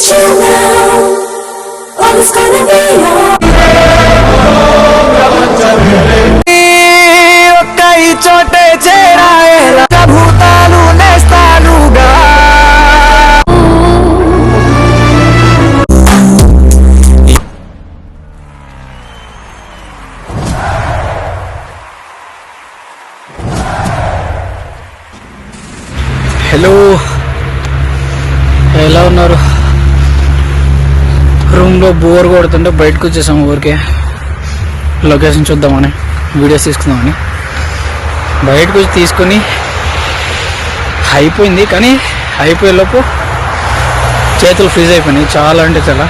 true love. All is gonna be చోటే చేరాయే భూతాలు నేస్తానుగా hello ఎలా ఉన్నారు రూమ్లో బోర్ కొడుతుంటే బయటకు వచ్చేసాము ఊరికే. లొకేషన్ చూద్దామని వీడియోస్ తీసుకుందామని. బయటకు వచ్చి తీసుకొని అయిపోయింది కానీ అయిపోయేలోపు చేతులు ఫ్రీజ్ అయిపోయినాయి చాలా అంటే చాలా.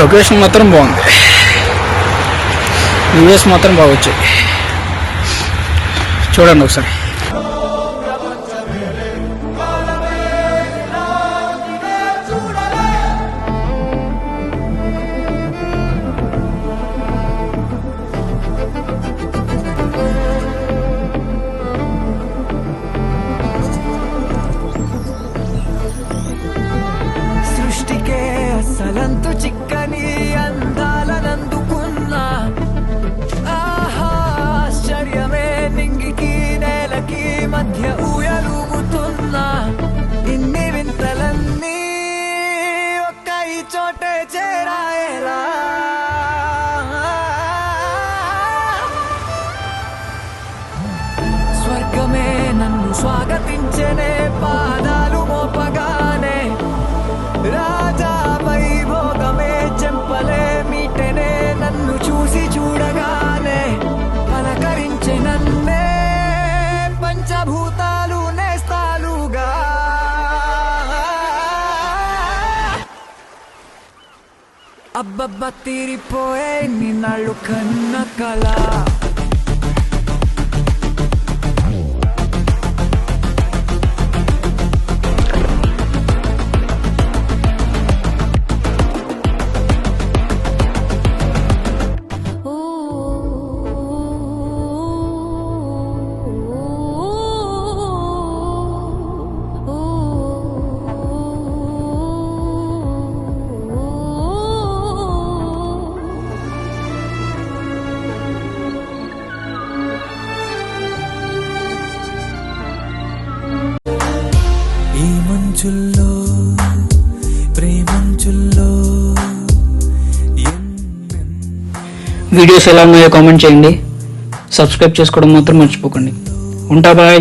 లొకేషన్ మాత్రం బాగుంది. వ్యూస్ మాత్రం బాగా వచ్చాయి చూడండి ఒకసారి. అసలంతు చిక్కని అందాలనందుకున్నా. ఆహా ఆశ్చర్యమే నింగికి నేలకి మధ్య ఊయలుగుతున్నా. ఇన్ని వింతలన్నీ ఒక్క ఈ చోటే చేరాయేలా స్వర్గమే నన్ను స్వాగతించనే అబ్బబ్బ తీరిపోయే నిన్నాళ్ళు కన్న కళ. మంచుల్లో ప్రేమంచుల్లో వీడియోస్ ఎలా ఉన్నాయో కామెంట్ చేయండి. సబ్స్క్రైబ్ చేసుకోవడం మాత్రం మర్చిపోకండి. ఉంటా బాయ్